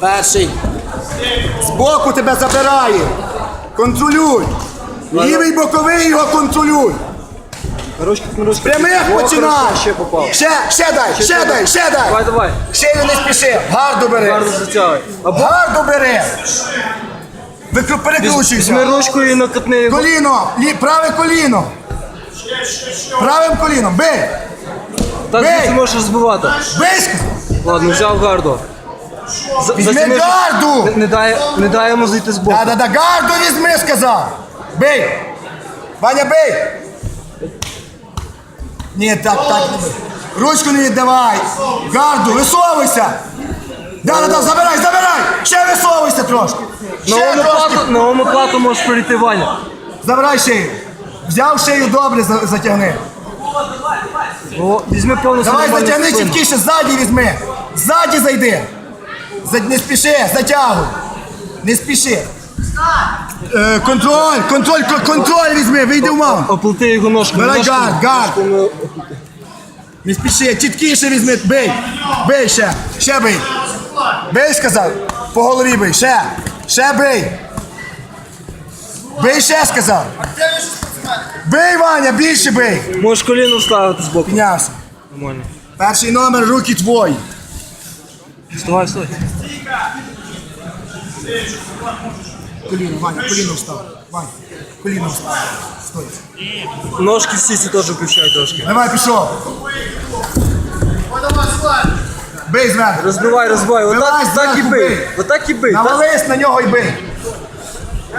Перший. Збоку тебе забирає. Контролюй. Лівий боковий його контролюй. Ручки. Прямих починай. Ще попав. Ще, ще дай, ще, ще дай, ще дай. Давай, давай. Шею не спіши. Гарду бери. Гарно затягуй. Або Гарду бери. Викру- Перекручуйся. візьми ручкою і накатни його. Коліно, лі, праве коліно. Правим коліном. Бий. Так звідси можеш збивати. Бий. Ладно, взяв гарду. За- Візьми затягни, гарду. Не, не дай, не йому зайти з боку. Да, да, да, гарду візьми, сказав. Бий. Ваня, бий. Ні, так, так. Ручку не віддавай. Гарду, висовуйся. Да, да, да, забирай, забирай. Ще висовуйся трошки. Ще омоплату, трошки. на омоплату можеш прийти Ваня. Забирай шею. Взяв шею добре, за- затягни. О, візьми повністю Давай нормальну затягни спину. чіткіше, ззаді візьми. Ззаді зайди. Не спіши, затягуй. Не спіши. Е, контроль, контроль, кон- контроль візьми, вийди в маунт. Оплати його ножками. Бирай ножками. гард, гард. Ножками. Не спіши, чіткіше візьми, бий. Бий ще, ще бий. Бий, сказав. По голові бий, ще. Ще бий. Бий ще, сказав. Бий, Ваня, більше бий. Можеш коліно вставити з боку. Піднявся. Нормально. Перший номер, руки твої. Вставай, вставай. Коліно, Ваня, коліно встав. Ваня, коліно встав. Стой. Ножки всі ці теж включай трошки. Давай, пішов. Бий зверху. Розбивай, розбивай. Вилазь Отак, так і зверху, бий. бий. Отак і бий. Так. Навались на нього і бий.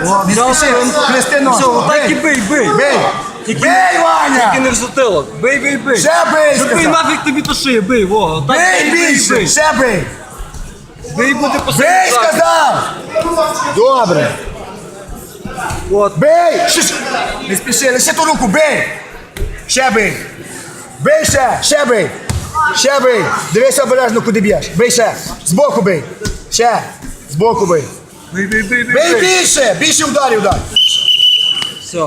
О, не Взяв спіши, хрести. Все, отак і бий, бий. Бий. Тільки- Бий, Тільки Ваня. не в затилок. Бий, бий, бий. Ще бий, Забий сказав. нафіг тобі то шиє, бий, во. Отак Бий більше, ще бий. Бий буде Бий, сказав. Добре. От. Ще, ще. Не спіши, лише ту руку, бий. Ще бий. Бий ще, ще бий. Ще бий. Дивись обережно, куди б'єш. Бий ще. Збоку бий. Ще. Збоку бий. Бий, бий, бий, бий. Бий бий. більше, більше ударів дай. Все.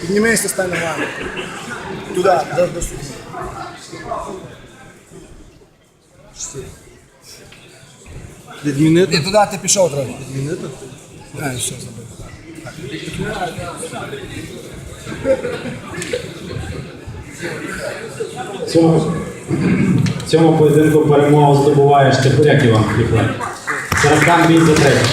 Піднімися, стань нормально. Туди, до, до суду. Відмінити. І туди ти пішов треба. Відмінити? А, все, забив. В цьому, в цьому поєдинку перемогу здобуває Штепуряк Іван Кіфлер. Саракан бій за третє.